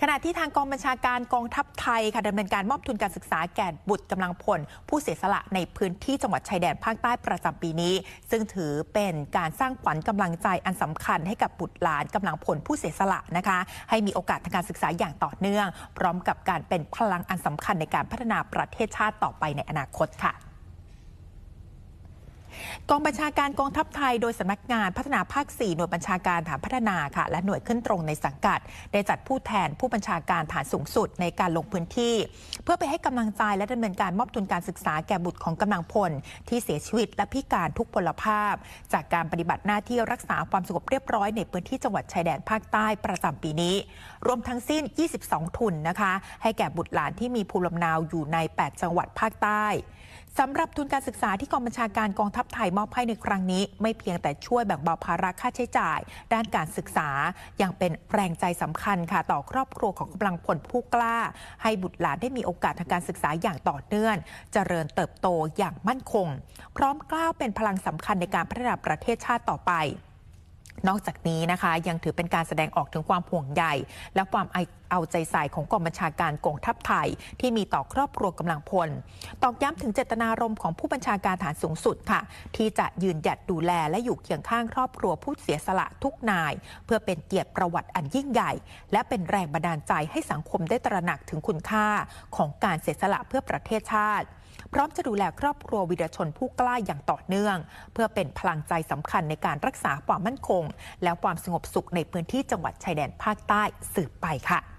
ขณะที่ทางกองบัญชาการกองทัพไทยค่ะดำเนินการมอบทุนการศึกษาแก่บุตรกำลังพล ผู้เสียสละในพื้นที่จังหวัดชายแดนภาคใต้ประจำปีนี้ ซึ่งถือเป็นการสร้างขวัญกำลังใจอันสำคัญให้กับบุตรหลานกำลังพลผู้เสียสละนะคะ ให้มีโอกาสทางการศึกษาอย่างต่อเนื่อง พร้อมกับการเป็นพลังอันสำคัญในการพัฒนาประเทศชาติต่อไปในอนาคตค่ะ กองบัญชาการกองทัพไทยโดยสำนักงานพัฒนาภาค 4 หน่วยบัญชาการฐานพัฒนาค่ะ และหน่วยขึ้นตรงในสังกัด ได้จัดผู้แทนผู้บัญชาการฐานสูงสุดในการลงพื้นที่ เพื่อไปให้กำลังใจและดำเนินการมอบทุนการศึกษาแก่บุตรของกำลังพล ที่เสียชีวิตและพิการทุกพลภาพ จากการปฏิบัติหน้าที่รักษาความสงบเรียบร้อยในพื้นที่จังหวัดชายแดนภาคใต้ประจำปีนี้ รวมทั้งสิ้น 22 ทุนนะคะ ให้แก่บุตรหลานที่มีภูมิลำเนาอยู่ใน 8 จังหวัดภาคใต้ สำหรับทุนการศึกษาที่กองบัญชาการกองทัพไทยมอบให้ในครั้งนี้ ไม่เพียงแต่ช่วยแบ่งเบาภาระค่าใช้จ่าย ด้านการศึกษายังเป็นแรงใจสำคัญค่ะ ต่อครอบครัวของกำลังพลผู้กล้า ให้บุตรหลานได้มีโอกาสทางการศึกษาอย่างต่อเนื่องเจริญเติบโตอย่างมั่นคง พร้อมกล้าวเป็นพลังสำคัญในการพัฒนาประเทศชาติต่อไป นอกจากนี้นะคะยังถือเป็นการแสดงออกถึงความห่วงใยและความเอาใจใส่ของกองบัญชาการกองทัพไทย ที่มีต่อครอบครัวกำลังพล ตอกย้ำถึงเจตนารมณ์ของผู้บัญชาการฐานสูงสุดค่ะ ที่จะยืนหยัดดูแลและอยู่เคียงข้างครอบครัวผู้เสียสละทุกนาย เพื่อเป็นเกียรติประวัติอันยิ่งใหญ่ และเป็นแรงบันดาลใจให้สังคมได้ตระหนักถึงคุณค่าของการเสียสละเพื่อประเทศชาติ พร้อมจะดูแลครอบครัววิรชนผู้กล้าอย่างต่อเนื่อง เพื่อเป็นพลังใจสำคัญในการรักษาความมั่นคง และความสงบสุขในพื้นที่จังหวัดชายแดนภาคใต้สืบไปค่ะ